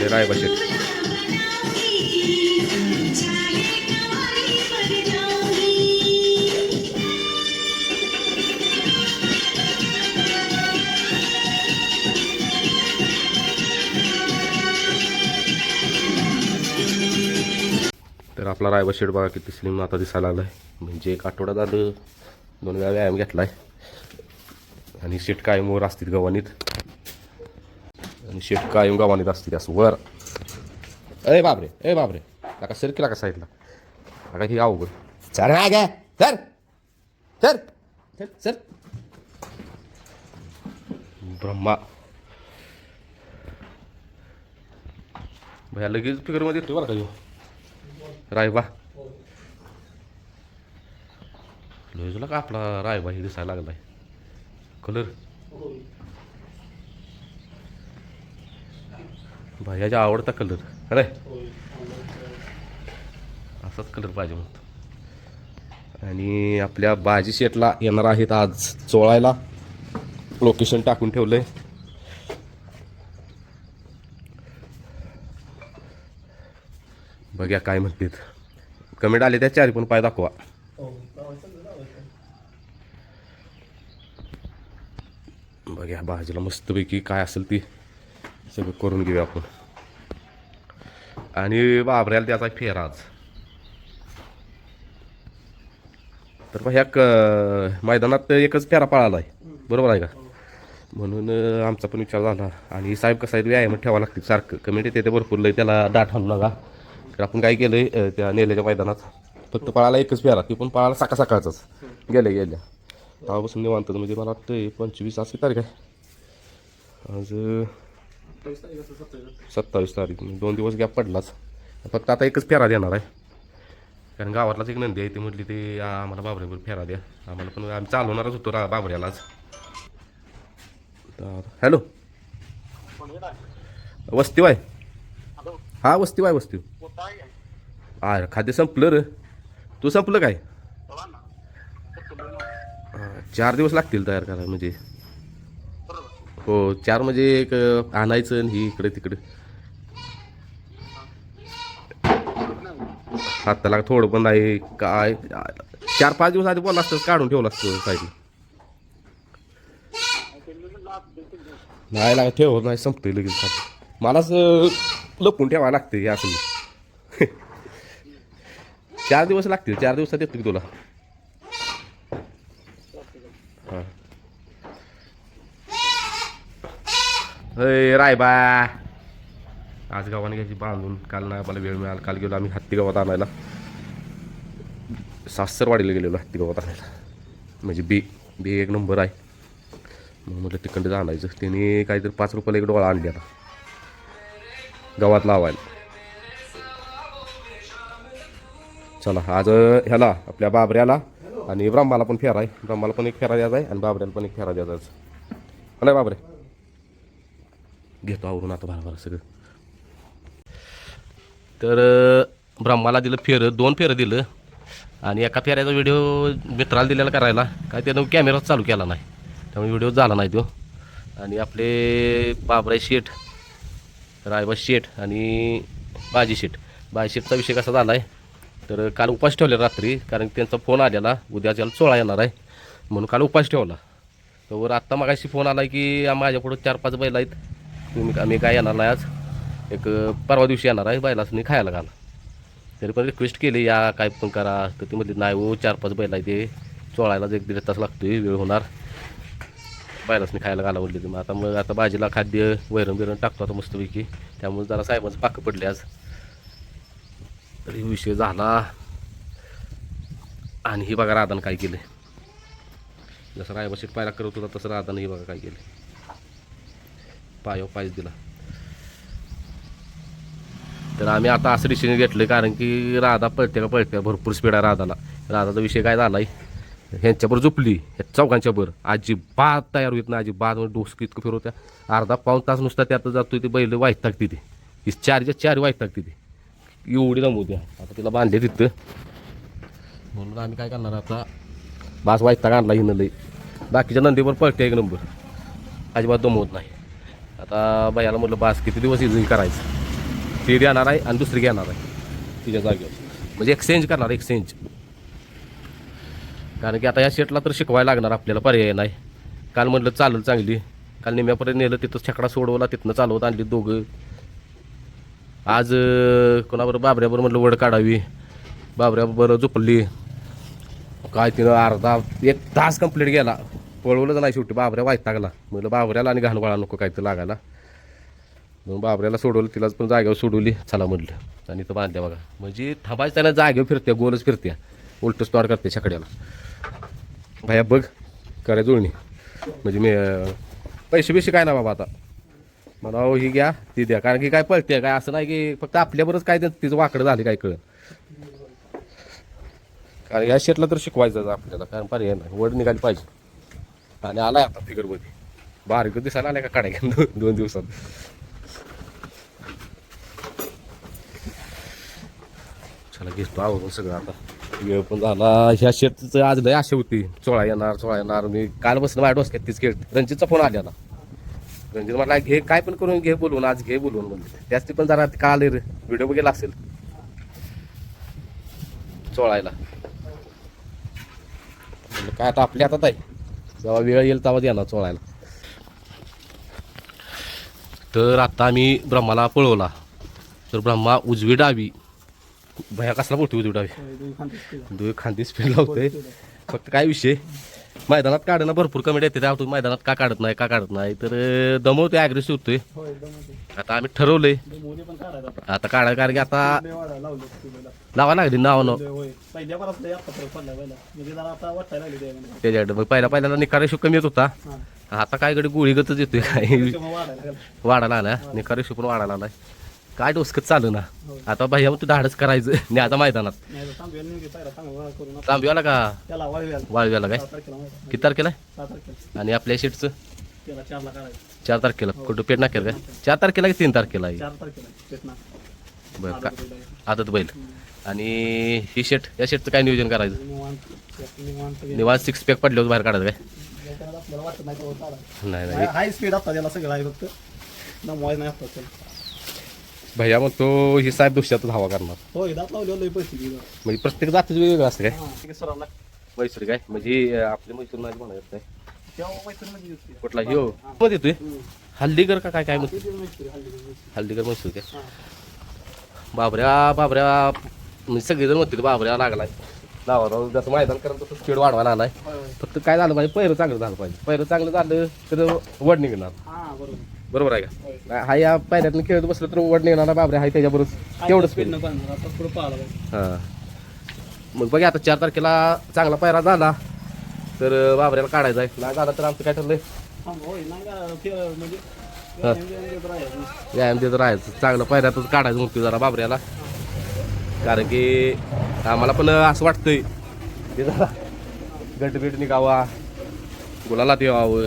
रायबा तर आपला रायबा शेड बघा किती स्लिम आता दिसायला लागलाय. म्हणजे एक आठवडा झालं दोन वेळा व्यायाम घेतलाय. आणि सीट काय वर असतील गव्हाणीत. आणि शेट कायम गव्हाणीत असतील असं वर. अरे बापरे ए बापरे का सर केला का साईडला. का ही अवघड. सर काय काय सर. सर. सर. ब्रह्मा. भया लगेच फिगरमध्ये येतो बरं का ह्यो. रायबा. तुला का आपला रायबा हे दिसायला लागलाय? कलर भैयाचा आवडता कलर. अरे असाच कलर पाहिजे म्हणतो आणि आपल्या बाजी शेटला येणार आहेत आज चोळायला. लोकेशन टाकून ठेवलंय. बघ्या काय म्हणतात. कमेंट आले त्या चारी पण पाय दाखवा. बघ्या भाजीला मस्तपैकी काय असेल ती सगळं करून घेऊया आपण. आणि वाभऱ्याला त्याचा फेराज तर मग ह्या क मैदानात एकच फेरा पळाला आहे बरोबर आहे का? म्हणून आमचा पण विचार झाला. आणि साहेब कसं आहे व्यायाम ठेवावं लागते सारखं. कमेंट येते ते भरपूर लय त्याला दाट आणू नका. तर आपण काय केलं आहे त्या नेल्याच्या मैदानात फक्त पळाला एकच फेरा. ती पण पळाला सकाळ सकाळचाच. गेल्या गेल्या. तेव्हापासून निवांत म्हणजे मला वाटतं पंचवीस अशी तारीख आहे आज सत्तावीस तारीख दोन दिवस गॅप पडलाच. फक्त आता एकच फेरा देणार आहे. कारण गावातलाच एक नंदी आहे ती म्हटली ते आम्हाला बाबऱ्यावर फेरा द्या. आम्हाला पण आम्ही चालवणारच होतो रा बाबऱ्यालाच तर हॅलो. वस्ती बाय. हा वस्ती बाय वस्ती. आ खाद्य संपलं रे. तू संपलं काय? चार दिवस लागतील तयार करायला म्हणजे. हो चार म्हणजे एक आणायचं आणि ही इकडे तिकडे. हाताला थोडं पण नाही काय चार पाच दिवस आधी बोलला असतं काढून ठेवलं असतं साईडला नाही लाग ठेव नाही संपते लगेच खात मलाच लपून ठेवायला लागते असं. चार दिवस लागतील चार दिवसात येतो की तुला? अय रायबा आज गावाने घ्यायची बांधून काल नाही आम्हाला वेळ मिळाला. काल गेलो आम्ही हत्ती गावात आणायला. सासरवाडीला गेलेलो हत्ती गावात आणायला. म्हणजे बी बी एक नंबर आहे. मग म्हटलं तिकडं आणायचं. त्याने काहीतरी पाच रुपयाला एक डोळा आणली आता. गावात लावायला. चला आज ह्याला आपल्या बाबऱ्याला आणि ब्रह्माला पण फेरा आहे. ब्रह्माला पण एक फेरा द्यायचा आहे आणि बाबऱ्याला पण एक फेरा द्यायचा आहे. बाबरे. घेतो आवरून आता भरा सगळं. तर ब्रह्माला दिलं फेरं दोन फेरं दिलं. आणि एका फेऱ्याचा व्हिडिओ मित्राला दिलेला करायला. काय त्यानं कॅमेराच चालू केला नाही. त्यामुळे व्हिडिओ झाला नाही तो. आणि आपले बाबराय शेठ रायबा शेठ आणि बाजी शेठ. बाजी शेठचा विषय कसा झाला आहे तर काल उपास ठेवले रात्री कारण त्यांचा फोन आलेला. उद्या ज्याला चोळा येणार आहे. म्हणून काल उपास ठेवला. तर आत्ता मागाशी फोन आला की माझ्याकडं चार पाच बैल आहेत. तुम्ही आम्ही काय येणार नाही आज. एक परवा दिवशी येणार आहे बैलासनी खायला घाला. तरी पण रिक्वेस्ट केली या काय पण करा. तर ती म्हटली नाही हो चार पाच बैल आहे ते चोळायला एक दीड तास लागतोय वेळ होणार. बैलासनी खायला घाला म्हणली मग आता मग आता भाजीला खाद्य वैरण बिरण टाकतो आता मस्तपैकी. त्यामुळे जरा साहेबांचं पाकं पडले आज. तरी विषय झाला. आणि ही बघा राधान काय केलं जसं रायबाशीत पायला करत होता तसं राधानं ही बघा काय केलं पायो हो, पायच दिला. तर आम्ही आता असं डिसिजन घेतलं कारण की राधा पळते का पळते भरपूर स्पीड आहे राधाला. राधाचा विषय काय झालाय? ह्यांच्याबरोबर झोपली ह्या चौघांच्या बर अजिबात तयार होत नाही अजिबात डोसकी इतकं फिरवत्या अर्धा पाऊन तास नुसता त्यात जातोय ते बैल वाईट टाकते ती. ही चारच्या चार वाईट टाकते ती. एवढी दमवत्या आता तिला बांधले तिथं. म्हणून आम्ही काय करणार आता बास वाईट आणला हिनं लई. बाकीच्या नंदीवर पळते एक नंबर. अजिबात दमवत नाही. आता बायाला म्हटलं बास किती दिवस इझी करायचं? ती देणार आहे आणि दुसरी घेणार आहे तिच्या जागेवर. म्हणजे एक्सचेंज करणार एक्सचेंज कारण की आता या शेटला तर शिकवायला लागणार आपल्याला पर्याय नाही. काल म्हटलं चालेल चांगली. काल निम्यापर्यंत नेलं तिथं छकडा सोडवला तिथनं चालवत आणली दोघं. आज कोणाबरोबर बाबऱ्याबरोबर म्हटलं वड काढावी. बाबऱ्याबरोबर झोपली. काय तिनं अर्धा एक तास कंप्लीट गेला पळवलं नाही शेवटी. बाबऱ्या वायतागला. म्हटलं बाबऱ्याला आणि घालवाळा नको काय तर लागायला. मग बाबऱ्याला सोडवलं तिलाच पण जागेवर सोडवली. चला म्हटलं आणि इथं बांधल्या बघा. म्हणजे थांबायचं त्याला जागेवर फिरत्या गोलच फिरत्या. उलट स्टॉर करते छकड्याला. भाया बघ करा जुळणी. म्हणजे मी पैसे बिसे काय ना बाबा आता. मला अहो ही घ्या ती द्या. कारण की काय पळते काय? असं नाही की फक्त आपल्याबरोबर काय तिचं वाकडं झाली काय कळ कारण या शेटला तर शिकवायचं आपल्याला. कारण पर्याय नाही. वड निघाली पाहिजे. आणि आलाय आता फिगरमध्ये बारीक दिसायला आलाय का काढायला दोन दोन दिवसात. चला घेतो आवरून सगळं आता. वेळ पण झाला. ह्या शेतचं आज लय आशा होती. चोळा येणार चोळा येणार. मी काल बसलं माझ्या डोसक्यात तीच खेळ. रणजितचा फोन आल्या ना रणजित म्हटला घे काय पण करून घे बोलून आज घे बोलून. म्हणजे त्याच पण जरा रे? व्हिडिओ बघितला असेल चोळायला. काय आता आपल्या हातात आहे जेव्हा वेळ येईल तेव्हा येणार चोळायला. तर आता आम्ही ब्रह्माला पळवला. तर ब्रह्मा उजवी डावी. भया कसला बोलतो उजवी डावी? दोन खांदी स्पीड लावतोय फक्त काय विषय? मैदानात काढणं भरपूर कमी येते. त्या तुम्ही मैदानात का काढत नाही का काढत नाही? तर अं, दमवतोय अग्रेसिव्ह होतोय. आता आम्ही ठरवलंय. आता काढा कारण की आता लावा लागली नाव नाव त्याच्याकडे मग पहिला पहिल्यांदा निकारे कमी येत होता. आता काय कडे गोळी गतच येतोय. काय वाढायला आला निकारे पण वाढायला आलाय. काय डोसकत चालू ना? आता भैया तू धाडच करायचं. नाही आता मैदानात तांबिवाला का? वाळव्याला. काय? किती तारखेला? आणि आपल्या शेटचं? चार तारखेला. कुठं पेट नाकेल काय? चार तारखेला की तीन तारखेला आहे? बरं का? आदत बैल. आणि ही शेट या शेटचं काय नियोजन करायचं? निवांत सिक्स पॅक पडले होते बाहेर काढायचं काय? नाही नाही हाय स्पीड आता त्याला सगळं आहे फक्त. नाही भैया मग तो ही साहेब दुसऱ्यातच हवा करणार. होय दात म्हणजे प्रत्येक जातीच वेगवेगळं असतं काय? हा. ठीक आहे सरांना मैसूर काय? म्हणजे अं, आपले मैसूर नाही म्हणायचं काय तेव्हा पैसे मध्ये दिसते कुठला? ह्यो मध्ये येतोय? हल्दीकर का काय काय म्हणतो किती हल्ली पैसे. हल्दीकर मैसूर काय? हा. बाबऱ्या बाबऱ्या. म्हणजे सगळेजण म्हणतील बाबऱ्या लागलाय. नावाराव जसं मैदान करत तसं स्पीड वाढवायला आलाय. होय, होय. फक्त काय झालं पाहिजे पहिरं चांगलं झालं पाहिजे. पहिरं चांगलं झालं तर वड निघणार. हा बरोबर. बरोबर आहे का? हा या पायऱ्यातून खेळत बसलं तर वड निघणार बाबऱ्या आहे त्याच्याबरोबर तेवढंच स्पीड हां. मग बघा आता चार तारखेला चांगला पायरा झाला तर बाबऱ्याला काढायचा आहे. नाही झाला तर आमचं काय ठरलंय? हा ते म्हणजे हा. व्यायाम देत राहायचं. चांगलं पायऱ्यातच काढायचं म्हणतो जरा बाबऱ्याला. कारण की आम्हाला पण असं वाटतंय. जरा गटबीट निघावा गुलाला यावं.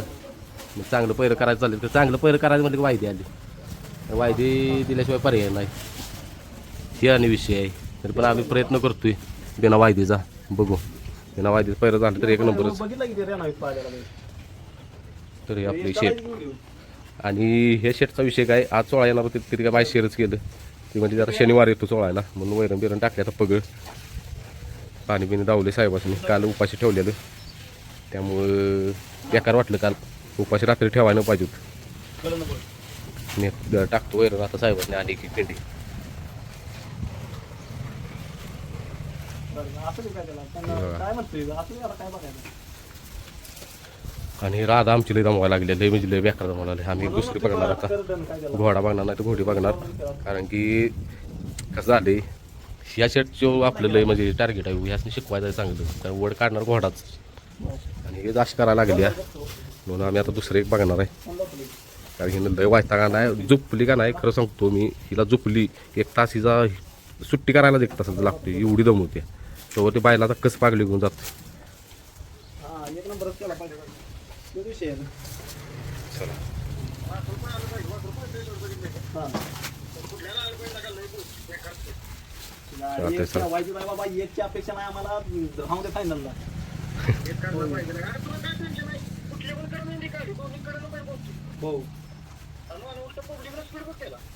मग चांगलं पैरं करायचं चालेल तर चांगलं पैरं करायचं म्हणजे वायदी आली. वायदी दिल्याशिवाय पर्याय नाही. हे आणि विषय आहे. तरी पण आम्ही प्रयत्न करतोय. बिना वायदीचा. बघू. बिना वायदीचं पैरं झालं तर एक नंबरच. की. तरी आपली ते शेट. आणि हे शेटचा विषय काय? आज सोळा येणार होते तरी काय माझी शेअरच केलं. ती म्हणजे जरा शनिवार येतो सोळायला. म्हणून वैरण बिरण टाकले आता पगळ. पाणी बिणी दावले साहेबांनी काल उपाशी ठेवलेलं. त्यामुळं बेकार वाटलं काल. उपाशी रात्री ठेवायला पाहिजे होतं कळलं ना बरं. मी टाकतो वैरण आता साहेबांनी आणि एक पिंडी. आणि राधा आमची लई जमवायला लागली लई म्हणजे लई बेकार जमवायला लागली. आम्ही दुसरी बघणार आता. घोडा बघणार नाही तर घोडी बघणार. कारण की कसं झाले ह्या शेटचं आपलं लय म्हणजे टार्गेट आहे ह्यासनी शिकवायचं चांगलं. कारण वड काढणार घोडाच. आणि हे जास्त करायला लागली. म्हणून आम्ही आता दुसरं एक बघणार आहे कारण हिनं लय वायता का नाही झुपली का नाही खरं सांगतो मी हिला झुपली एक तास हिचा सुट्टी करायला एक तासाचं लागते एवढी दमवते तेव्हा ते बायला आता कसं पागली घेऊन जाते हा एक नंबरच केला पाहिजे तो विषय आहे ना. चला हा. चालतंय, एक चला. वाईट नाही बाबा आम्हाला राहू दे फायनलला हो